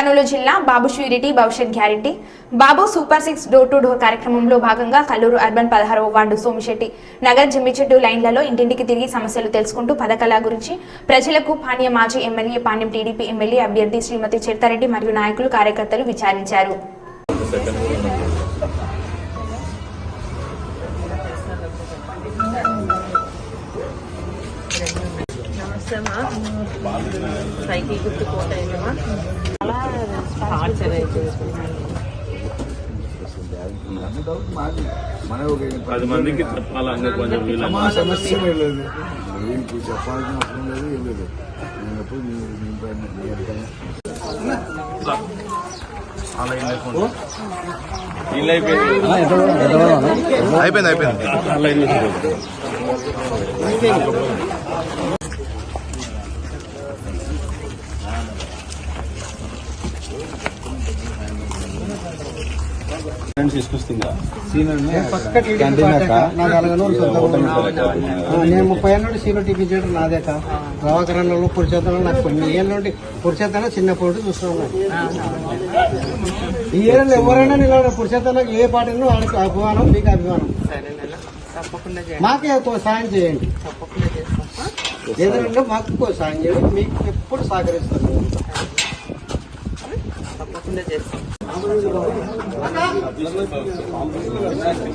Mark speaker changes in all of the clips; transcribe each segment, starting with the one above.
Speaker 1: కర్నూలు జిల్లా బాబు ష్యూరిటీ భవిష్యత్ guarantee. Babu super six door to door కార్యక్రమంలో భాగంగా కల్లూరు అర్బన్ పదహారవ వార్డు సోమిశెట్టి నగర్ జమ్మిచెట్టు లైన్లలో ఇంటింటికి తిరిగి సమస్యలు తెలుసుకుంటూ పథకాల గురించి ప్రజలకు పాణ్య మాజీ ఎమ్మెల్యే పాణ్యం టీడీపీ ఎమ్మెల్యే అభ్యర్థి శ్రీమతి చిరతారెడ్డి మరియు నాయకులు కార్యకర్తలు విచారించారు.
Speaker 2: నమస్తే సైకిల్ గుర్తు కోట
Speaker 3: పది మందికి చెప్పాలంటే కొంచెం
Speaker 4: సమస్య లేదు. మీకు చెప్పాల్సిన అవసరం లేదు ఏం లేదు. నేను ఎప్పుడు
Speaker 3: అయిపోయింది అయిపోయింది.
Speaker 5: నేను ముప్పై ఏళ్ళ నుండి సీలో టీపీ చేయడం నాదే అక్క. ప్రభాకరణలో పురుషోత్తంలో నాకు కొన్ని ఏళ్ళ నుండి పురుషోత్తంలో చిన్నప్పటి నుండి చూస్తున్నాను ఈ ఏరియాలో ఎవరైనా నిలబడిన పురుషోత్తంలోకి ఏ పార్టీలో వాళ్ళకి అభిమానం మీకు అభిమానం. మాకే తో సాయం చేయండి. ఏదైనా మాకు సాయం చేయండి. మీకు ఎప్పుడు సహకరిస్తాను.
Speaker 2: తప్పకుండా చేస్తాం. చంద్రబాబు నాయుడు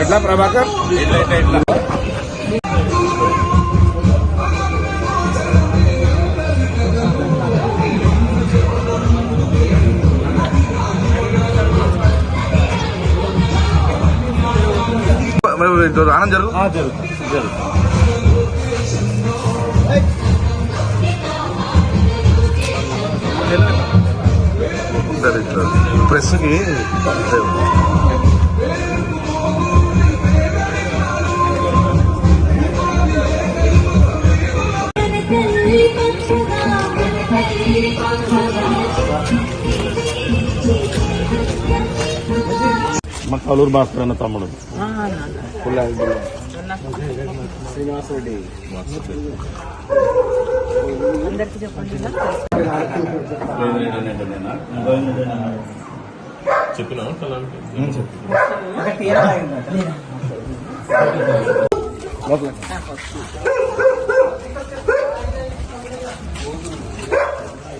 Speaker 6: ఎట్లా ప్రభాకర్
Speaker 3: ఇల్లు అయితే ఇట్లా
Speaker 6: మరి ఇది ఆనంద్ జరుగు
Speaker 3: జరుగుతుంది జరుగుతుంది
Speaker 6: సరే ప్రెస్కి
Speaker 3: మా కలూరు భాస్కర్ అన్న తమ్ముడు.
Speaker 2: శ్రీనివాసరెడ్డి.
Speaker 3: చెప్పినా?
Speaker 2: చెప్పి.